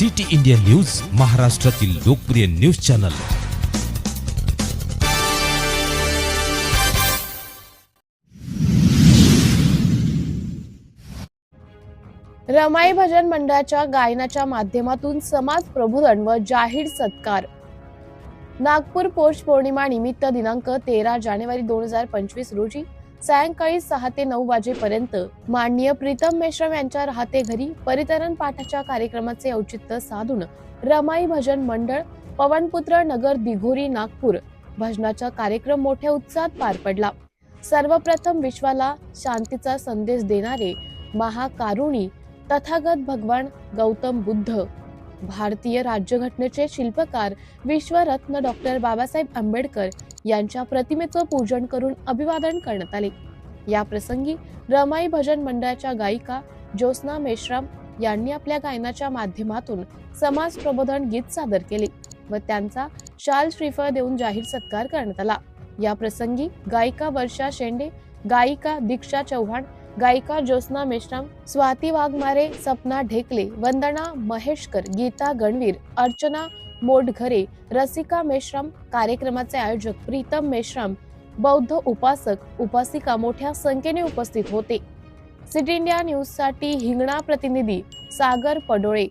City India news महाराष्ट्रातील लोकप्रिय news channel. Ramai भजन मंडळाच्या गायनाच्या माध्यमातून समाज प्रबोधन व जाहीर सत्कार. नागपूर पौष पौर्णिमा निमित्त दिनांक तेरा जानेवारी दोन हजार पंचवीस रोजी सायंकाळी सहा ते नऊ वाजेपर्यंत माननीय प्रीतम मेश्राम यांच्या राहते घरी परितरण पाठाच्या कार्यक्रमाचे औचित्य साधून रमाई भजन मंडळ पवनपुत्र नगर दिघोरी नागपूर भजनाचा कार्यक्रम मोठ्या उत्साहात पार पडला. सर्वप्रथम विश्वाला शांतीचा संदेश देणारे महाकारुणी तथागत भगवान गौतम बुद्ध भारतीय राज्यघटनेचे शिल्पकार विश्वरत्न डॉक्टर बाबासाहेब आंबेडकर यांच्या प्रतिमेचं पूजन करून अभिवादन करण्यात आले. या प्रसंगी रमाई भजन मंडळाच्या गायिका ज्योत्स्ना मेश्राम यांनी आपल्या गायनाच्या माध्यमातून समाज प्रबोधन गीत सादर केले व त्यांचा शाल श्रीफळ देऊन जाहीर सत्कार करण्यात आला. या प्रसंगी गायिका वर्षा शेंडे गायिका दीक्षा चव्हाण गायिका ज्योत्स्ना मेश्राम स्वाती वाघमारे सपना ढेकले वंदना महेशकर गीता गणवीर अर्चना मोटघरे रसिका मेश्राम कार्यक्रमाचे आयोजक प्रीतम मेश्राम बौद्ध उपासक उपासिका मोठ्या संख्येने उपस्थित होते. सिटी इंडिया न्यूजसाठी हिंगणा प्रतिनिधी सागर पडोळे.